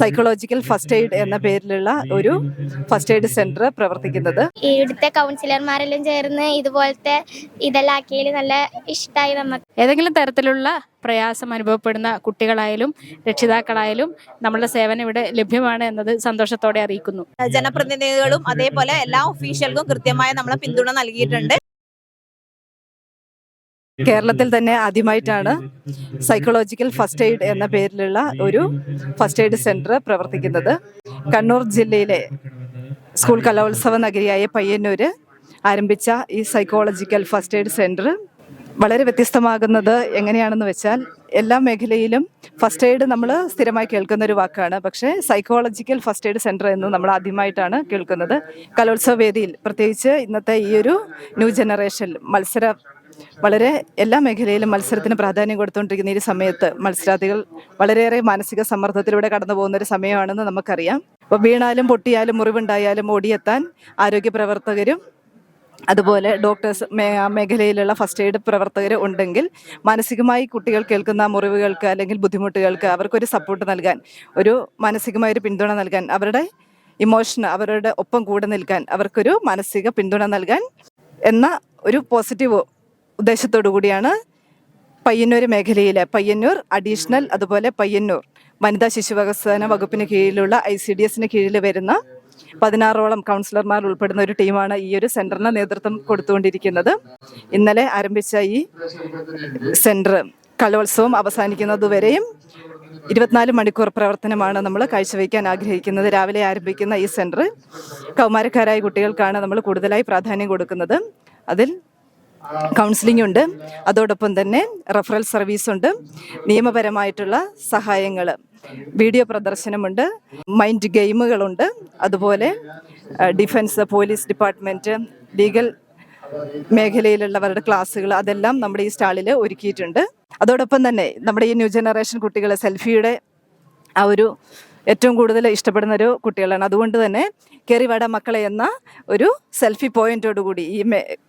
Psychological first aid എന്ന പേരിലുള്ള ഒരു ഫസ്റ്റ് എയ്ഡ് സെന്റർ പ്രവർത്തിക്കുന്നത്. ഇവിടുത്തെ കൗൺസിലർമാരെല്ലാം ചേർന്ന് ഇതുപോലത്തെ ഇതെല്ലാം ആക്കിയതിൽ നല്ല ഇഷ്ടമായി നമുക്ക്. ഏതെങ്കിലും തരത്തിലുള്ള പ്രയാസം അനുഭവപ്പെടുന്ന കുട്ടികളായാലും രക്ഷിതാക്കളായാലും നമ്മളുടെ സേവനം ഇവിടെ ലഭ്യമാണ് എന്നത് സന്തോഷത്തോടെ അറിയിക്കുന്നു. ജനപ്രതിനിധികളും അതേപോലെ എല്ലാ ഒഫീഷ്യൽക്കും കൃത്യമായ നമ്മളെ പിന്തുണ നൽകിയിട്ടുണ്ട്. കേരളത്തിൽ തന്നെ ആദ്യമായിട്ടാണ് സൈക്കോളജിക്കൽ ഫസ്റ്റ് എയ്ഡ് എന്ന പേരിലുള്ള ഒരു ഫസ്റ്റ് എയ്ഡ് സെന്റർ പ്രവർത്തിക്കുന്നത്. കണ്ണൂർ ജില്ലയിലെ സ്കൂൾ കലോത്സവ നഗരിയായ പയ്യന്നൂര് ആരംഭിച്ച ഈ സൈക്കോളജിക്കൽ ഫസ്റ്റ് എയ്ഡ് സെന്റർ വളരെ വ്യത്യസ്തമാകുന്നത് എങ്ങനെയാണെന്ന് വെച്ചാൽ എല്ലാ മേഖലയിലും ഫസ്റ്റ് എയ്ഡ് നമ്മൾ സ്ഥിരമായി കേൾക്കുന്ന ഒരു വാക്കാണ്. പക്ഷേ സൈക്കോളജിക്കൽ ഫസ്റ്റ് എയ്ഡ് സെന്റർ എന്ന് നമ്മൾ ആദ്യമായിട്ടാണ് കേൾക്കുന്നത്. കലോത്സവ വേദിയിൽ പ്രത്യേകിച്ച് ഇന്നത്തെ ഈ ഒരു ന്യൂ ജനറേഷൻ മത്സര വളരെ എല്ലാ മേഖലയിലും മത്സരത്തിന് പ്രാധാന്യം കൊടുത്തുകൊണ്ടിരിക്കുന്ന ഈ സമയത്ത് മത്സരാർത്ഥികൾ വളരെയേറെ മാനസിക സമ്മർദ്ദത്തിലൂടെ കടന്നു പോകുന്ന ഒരു സമയമാണെന്ന് നമുക്കറിയാം. അപ്പോൾ വീണാലും പൊട്ടിയാലും മുറിവുണ്ടായാലും ഓടിയെത്താൻ ആരോഗ്യ പ്രവർത്തകരും അതുപോലെ ഡോക്ടേഴ്സ് മേഖലയിലുള്ള ഫസ്റ്റ് എയ്ഡ് പ്രവർത്തകർ ഉണ്ടെങ്കിൽ മാനസികമായി കുട്ടികൾ കേൾക്കുന്ന മുറിവുകൾക്ക് അല്ലെങ്കിൽ ബുദ്ധിമുട്ടുകൾക്ക് അവർക്കൊരു സപ്പോർട്ട് നൽകാൻ ഒരു മാനസികമായ ഒരു പിന്തുണ നൽകാൻ അവരുടെ ഇമോഷന് അവരുടെ ഒപ്പം കൂടെ നിൽക്കാൻ അവർക്കൊരു മാനസിക പിന്തുണ നൽകാൻ എന്ന ഒരു പോസിറ്റീവ് ഉദ്ദേശത്തോടു കൂടിയാണ് പയ്യന്നൂർ മേഖലയിലെ പയ്യന്നൂർ അഡീഷണൽ അതുപോലെ പയ്യന്നൂർ വനിതാ ശിശു വികസന വകുപ്പിന് കീഴിലുള്ള ഐ സി ഡി എസിന് കീഴിൽ വരുന്ന പതിനാറോളം കൗൺസിലർമാർ ഉൾപ്പെടുന്ന ഒരു ടീമാണ് ഈ ഒരു സെന്ററിന് നേതൃത്വം കൊടുത്തുകൊണ്ടിരിക്കുന്നത്. ഇന്നലെ ആരംഭിച്ച ഈ സെന്റർ കലോത്സവം അവസാനിക്കുന്നതുവരെയും ഇരുപത്തിനാല് മണിക്കൂർ പ്രവർത്തനമാണ് നമ്മൾ കാഴ്ചവെക്കാൻ ആഗ്രഹിക്കുന്നത്. രാവിലെ ആരംഭിക്കുന്ന ഈ സെന്റർ കൗമാരക്കാരായ കുട്ടികൾക്കാണ് നമ്മൾ കൂടുതലായി പ്രാധാന്യം കൊടുക്കുന്നത്. അതിൽ കൗൺസിലിംഗ് ഉണ്ട്. അതോടൊപ്പം തന്നെ റഫറൽ സർവീസ് ഉണ്ട്. നിയമപരമായിട്ടുള്ള സഹായങ്ങൾ വീഡിയോ പ്രദർശനമുണ്ട്. മൈൻഡ് ഗെയിമുകളുണ്ട് അതുപോലെ ഡിഫൻസ് പോലീസ് ഡിപ്പാർട്ട്മെന്റ് ലീഗൽ മേഖലയിലുള്ളവരുടെ ക്ലാസ്സുകൾ അതെല്ലാം നമ്മുടെ ഈ സ്റ്റാളിൽ ഒരുക്കിയിട്ടുണ്ട്. അതോടൊപ്പം തന്നെ നമ്മുടെ ഈ ന്യൂ ജനറേഷൻ കുട്ടികളെ സെൽഫിയുടെ ആ ഒരു ഏറ്റവും കൂടുതൽ ഇഷ്ടപ്പെടുന്ന ഒരു കുട്ടികളാണ്. അതുകൊണ്ട് തന്നെ കയറിവാട മക്കളെ എന്ന ഒരു സെൽഫി പോയിന്റോടുകൂടി ഈ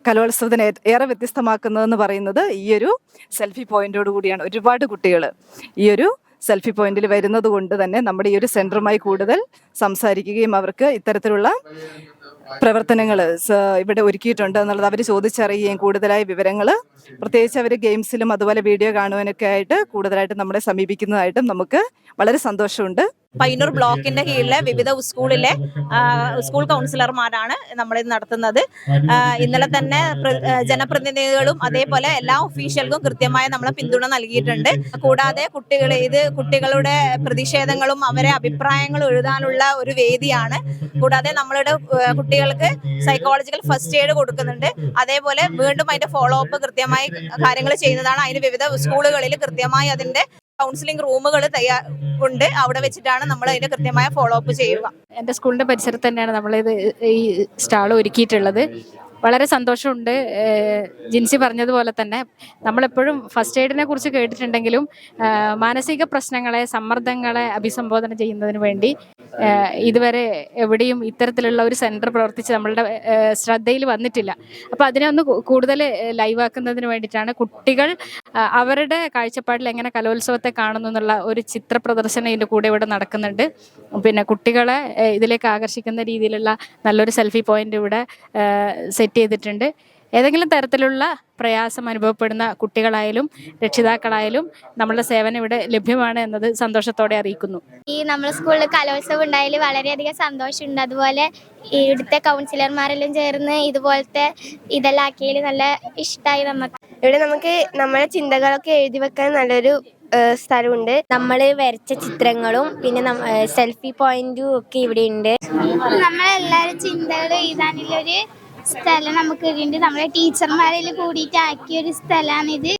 കലോത്സവത്തിനെ ഏറെ വ്യത്യസ്തമാക്കുന്നതെന്ന് പറയുന്നത് ഈ ഒരു സെൽഫി പോയിന്റോട് കൂടിയാണ്. ഒരുപാട് കുട്ടികൾ ഈ ഒരു സെൽഫി പോയിന്റിൽ വരുന്നത് കൊണ്ട് തന്നെ നമ്മുടെ ഈ ഒരു സെന്ററുമായി കൂടുതൽ സംസാരിക്കുകയും അവർക്ക് ഇത്തരത്തിലുള്ള പ്രവർത്തനങ്ങൾ ഇവിടെ ഒരുക്കിയിട്ടുണ്ട് എന്നുള്ളത് അവർ ചോദിച്ചറിയുകയും കൂടുതലായ വിവരങ്ങൾ പ്രത്യേകിച്ച് അവർ ഗെയിംസിലും അതുപോലെ വീഡിയോ കാണുവാനൊക്കെ ആയിട്ട് കൂടുതലായിട്ട് നമ്മളെ സമീപിക്കുന്നതായിട്ടും നമുക്ക് വളരെ സന്തോഷമുണ്ട്. പയ്യന്നൂർ ബ്ലോക്കിന്റെ കീഴിലെ വിവിധ സ്കൂളിലെ സ്കൂൾ കൗൺസിലർമാരാണ് നമ്മൾ ഇത് നടത്തുന്നത് ഇന്നലെ തന്നെ പ്ര- ജനപ്രതിനിധികളും അതേപോലെ എല്ലാ ഒഫീഷ്യൽക്കും കൃത്യമായ നമ്മളെ പിന്തുണ നൽകിയിട്ടുണ്ട്. കൂടാതെ കുട്ടികൾ ഇത് കുട്ടികളുടെ പ്രതിഷേധങ്ങളും അവരെ അഭിപ്രായങ്ങളും എഴുതാനുള്ള ഒരു വേദിയാണ്. കൂടാതെ നമ്മളുടെ കുട്ടികൾക്ക് സൈക്കോളജിക്കൽ ഫസ്റ്റ് എയ്ഡ് കൊടുക്കുന്നുണ്ട്. അതേപോലെ വീണ്ടും അതിന്റെ ഫോളോ അപ്പ് കൃത്യമായി കാര്യങ്ങൾ ചെയ്യുന്നതാണ്. അതിന് വിവിധ സ്കൂളുകളിൽ കൃത്യമായി അതിന്റെ കൗൺസിലിംഗ് റൂമുകൾ തയ്യാ ഉണ്ട്. അവിടെ വെച്ചിട്ടാണ് നമ്മൾ അതിന്റെ കൃത്യമായ ഫോളോ അപ്പ് ചെയ്യുക. എന്റെ സ്കൂളിന്റെ പരിസരത്ത് തന്നെയാണ് നമ്മളിത് ഈ സ്റ്റാൾ ഒരുക്കിയിട്ടുള്ളത്. വളരെ സന്തോഷമുണ്ട്. ജിൻസി പറഞ്ഞതുപോലെ തന്നെ നമ്മളെപ്പോഴും ഫസ്റ്റ് എയ്ഡിനെ കുറിച്ച് കേട്ടിട്ടുണ്ടെങ്കിലും മാനസിക പ്രശ്നങ്ങളെ സമ്മർദ്ദങ്ങളെ അഭിസംബോധന ചെയ്യുന്നതിന് വേണ്ടി ഇതുവരെ എവിടെയും ഇത്തരത്തിലുള്ള ഒരു സെന്റർ പ്രവർത്തിച്ച് നമ്മളുടെ ശ്രദ്ധയിൽ വന്നിട്ടില്ല. അപ്പോൾ അതിനെ ഒന്ന് കൂടുതൽ ലൈവാക്കുന്നതിന് വേണ്ടിയിട്ടാണ് കുട്ടികൾ അവരുടെ കാഴ്ചപ്പാടിൽ എങ്ങനെ കലോത്സവത്തെ കാണുന്നു എന്നുള്ള ഒരു ചിത്ര പ്രദർശനം ഇതിന്റെ കൂടെ ഇവിടെ നടക്കുന്നുണ്ട്. പിന്നെ കുട്ടികളെ ഇതിലേക്ക് ആകർഷിക്കുന്ന രീതിയിലുള്ള നല്ലൊരു സെൽഫി പോയിന്റ് ഇവിടെ സെറ്റ് ചെയ്തിട്ടുണ്ട്. ഏതെങ്കിലും തരത്തിലുള്ള പ്രയാസം അനുഭവപ്പെടുന്ന കുട്ടികളായാലും രക്ഷിതാക്കളായാലും നമ്മളുടെ സേവനം ഇവിടെ ലഭ്യമാണ് എന്നത് സന്തോഷത്തോടെ അറിയിക്കുന്നു. ഈ നമ്മുടെ സ്കൂളിൽ കലോത്സവം ഉണ്ടായതിൽ വളരെയധികം സന്തോഷമുണ്ട്. അതുപോലെ ഇവിടുത്തെ കൗൺസിലർമാരെല്ലാം ചേർന്ന് ഇതുപോലത്തെ ഇതെല്ലാം ആക്കിയതിൽ നല്ല ഇഷ്ടമായി നമുക്ക്. ഇവിടെ നമുക്ക് നമ്മുടെ ചിന്തകളൊക്കെ എഴുതി വെക്കാൻ നല്ലൊരു സ്ഥലമുണ്ട്. നമ്മൾ വരച്ച ചിത്രങ്ങളും പിന്നെ സെൽഫി പോയിന്റും ഒക്കെ ഇവിടെ ഉണ്ട് നമ്മളെല്ലാവരും ചിന്തകൾ എഴുതാനുള്ളൊരു സ്ഥലം നമുക്ക് ഉണ്ട് നമ്മുടെ ടീച്ചർമാരിൽ കൂടിയിട്ട് ആക്കിയ ഒരു സ്ഥലമാണിത്.